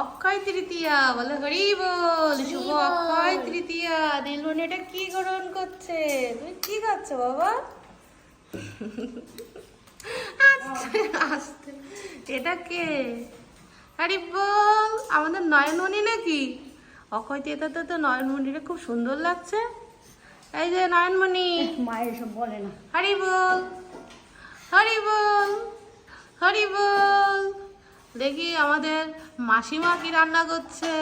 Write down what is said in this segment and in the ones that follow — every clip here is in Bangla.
অক্ষয় তৃতীয়া বলে হরি বল শুভ অক্ষয় তৃতীয়া। নীলমণি এটা কি গ্রহণ করছে? তুমি কি খাচ্ছ বাবা? আস্তে আস্তে। এটা কে? হরি বল আমাদের নয়নমণি নাকি? অক্ষয় তৃতীয়াতে তো নয়নমণিটা খুব সুন্দর লাগছে। এই যে নয়নমণি। মায়ের সব বলে না। হরি বল হরি বল হরি বল। দেখি আমাদের মাসিমা কি রান্না করছে?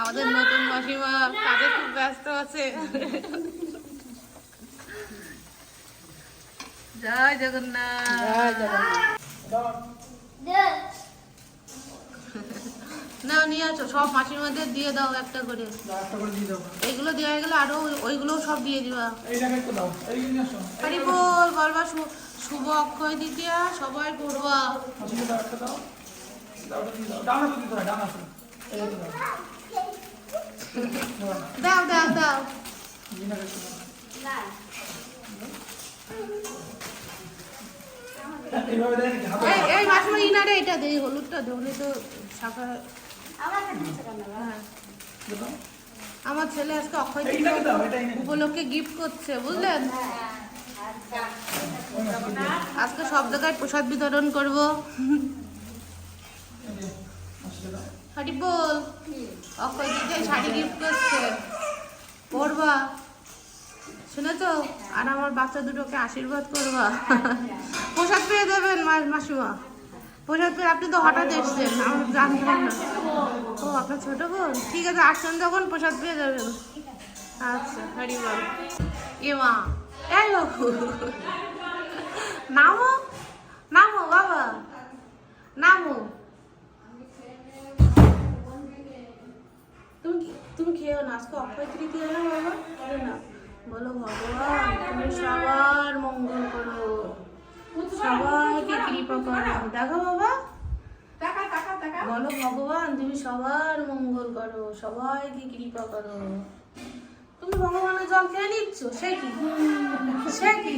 আমাদের নতুন মাসিমা কাজে খুব ব্যস্ত আছে। জয় জগন্নাথ। না নিয়ে আছো সব মাসিমাদের দিয়ে দাও একটা করে। একটা করে দিয়ে দাও। এইগুলো দেওয়া গেলে আরও ওইগুলো সব দিয়ে দিবা। এইটাকে একটু দাও এই নিয়ে আসো। হরি বল বলবা শুভ অক্ষয় দ্বিতীয়া সবাই আসলে দাও একটা দাও। দাও দিয়ে দাও। ডান হাতে দিতে হয় ডান হাতে। এই দাও। দাও। দাও ইনারে এটা দেই হলুদটা ধরে তো শাখা। আমার ছেলে আজকে অক্ষয় উপলক্ষে গিফট করছে বুঝলেন? আজকে সব জায়গায় প্রসাদ বিতরণ করব। হরি বল। অক্ষয় শাড়ি গিফট করছে। পরবা। শুনেছো? আর আমার বাচ্চা দুটোকে আশীর্বাদ করবা। প্রসাদ পেয়ে দেবেন মাসিমা। পেয়ে আপনি তো হঠাৎ এসছেন, আমরা জানতাম না। ও, আপনার ছোট বোন? ঠিক আছে, আসছেন যখন, প্রসাদ পেয়ে যাবেন। আচ্ছা হরি বল। এ মা, এই বাবু। নামো নামো, বাবা। নামো। তুমি তুমি খেয়েও না? আজকে অক্ষয় তৃতীয়া না বাবা? না। বলো ভগবান, তুমি দেখো বাবা। বলো ভগবান তুমি সবার মঙ্গল করো সবাইকে কৃপা করো। তুমি ভগবানের জল খেয়ে নিচ্ছ? সে কি? সে কি?